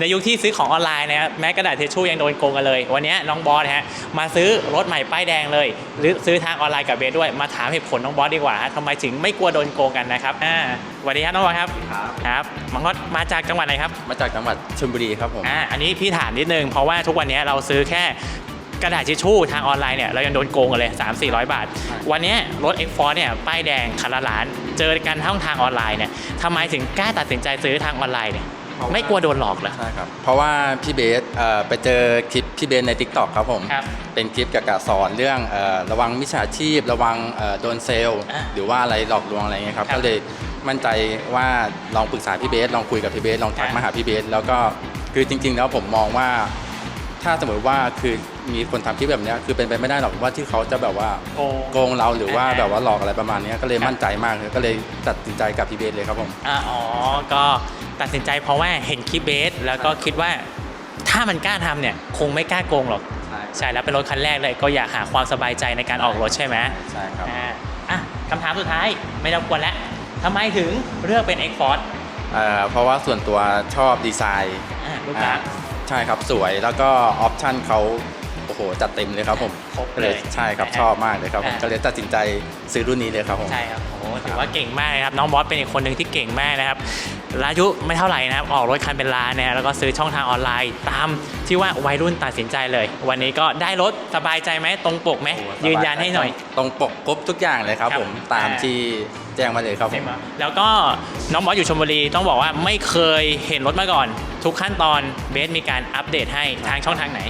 ในยุคที่ซื้อของออนไลน์นะครับแม้กระดาษทิชชู่ยังโดนโกงกันเลย วันนี้น้องบอสนะฮะมาซื้อรถใหม่ป้ายแดงเลย หรือซื้อทางออนไลน์กับเบสด้วยมาถามเหตุผลน้องบอสดีกว่าฮะทำไมถึงไม่กลัวโดนโกงกันนะครับอ่าสวัสดีครับน้องบอสครับครับครับมังกรมาจากจังหวัดไหนครับมาจากจังหวัดชลบุรีครับผมอ่าอันนี้พี่ถามนิดนึงเพราะว่าทุกวันนี้เราซื้อแค่กระดาษทิชชู่ทางออนไลน์เนี่ยเรายังโดนโกงกันเลย 3 4 0 0 บาท วันนี้รถ X Force เนี่ยป้ายแดงคันละล้าน เจอกันช่องทางออนไลน์เนี่ยทำไมถึงกล้าตัดสินใจซื้อทางออนไลน์เนี่ย เพราะว่าไม่กลัวโดนหลอกเหรอ ใช่ครับ เพราะว่าพี่เบสเอ่อไปเจอคลิปพี่เบสใน t ิ k t o k ครับผม ครับเป็นคลิปเกี่ยวกับสอนเรื่องเอ่อระวังมิจฉาชีพ ระวังเอ่อโดนเซลล์ อะหรือว่าอะไรหลอกลวงอะไรเงี้ยครับ ครับก็เลยมั่นใจว่าลองปรึกษาพี่เบส ลองคุยกับพี่เบส ลองทักอะมาหาพี่เบส แล้วก็คือจริง ๆ แล้วผมมองว่า ถ้าสมมติว่าคือมีคนทำคลิปแบบเนี้ยคือเป็นไปไม่ได้หรอกว่าที่เขาจะแบบว่าโกง โกงเราหรือว่าอ่าแบบว่าหลอกอะไรประมาณเนี้ยก็เลยครับมั่นใจมากเลยก็เลยตัดสินใจกับพี่เบสเลยครับผม อ่าอ๋อ ก็ตัดสินใจเพราะว่าเห็นคลิปเบส แล้วก็คิดว่าถ้ามันกล้าทำเนี่ย คงไม่กล้าโกงหรอกใช่ใช่แล้วเป็นรถคันแรกเลยก็อยากหาความสบายใจในการออกรถใช่ไหมใช่ครับ อ่าอะคำถามสุดท้ายไม่ต้องกวนแล้วทำไมถึงเลือกเป็น X Force เอ่อเพราะว่าส่วนตัวชอบดีไซน์อ่าลูกค้า อ่า ใช่ครับสวยแล้วก็ออปชั่นเขาโอ้โหจัดเต็มเลยครับผมครบก็เลเลยยใช่ครับนะฮะชอบมากเลยครับผมอ่า ก็เลยตัดสินใจซื้อรุ่นนี้เลยครับผม ใช่ครับโอ้โหถือว่าเก่งมากนะครับ น้องบอสเป็นอีกคนหนึ่งที่เก่งมากนะครับอายุไม่เท่าไหร่นะครับ ออกรถคันเป็นล้านนะแล้วก็ซื้อช่องทางออนไลน์ ตามที่ว่าวัยรุ่นตัดสินใจเลย วันนี้ก็ได้รถสบายใจไหมตรงปกไหมโอ้ยืนยันให้หน่อย ตรงปกครบทุกอย่างเลยครับครับผมตามอ่า ที่แจ้งมาเลยครับผม แล้วก็น้องบอสอยู่ชลบุรีต้องบอกว่าไม่เคยเห็นรถมาก่อน ทุกขั้นตอนเบสมีการอัปเดตให้ทางช่องทางไหน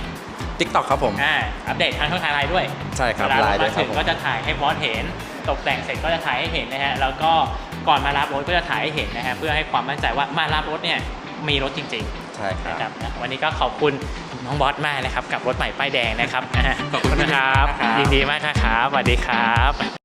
ทิกตอกครับผม อ่าอัปเดตทางช่องทางไลน์ด้วยใช่ครับเวลาไลน์เราด้วยมาครัถึบงผม ก็จะถ่ายให้บอสเห็น ตกแต่งเสร็จก็จะถ่ายให้เห็นนะฮะแล้วก็ก่อนมารับรถก็จะถ่ายให้เห็นนะฮะเพื่อให้ความมั่นใจว่ามารับรถเนี่ยมีรถจริงใช่คๆรับนะครับนะวันนี้ก็ขอบคุณน้องบอสมากนะครับ กับรถใหม่ป้ายแดงนะครับอ่าขอบคุณนะครับครับยินดีมากครับสวัสดีครับ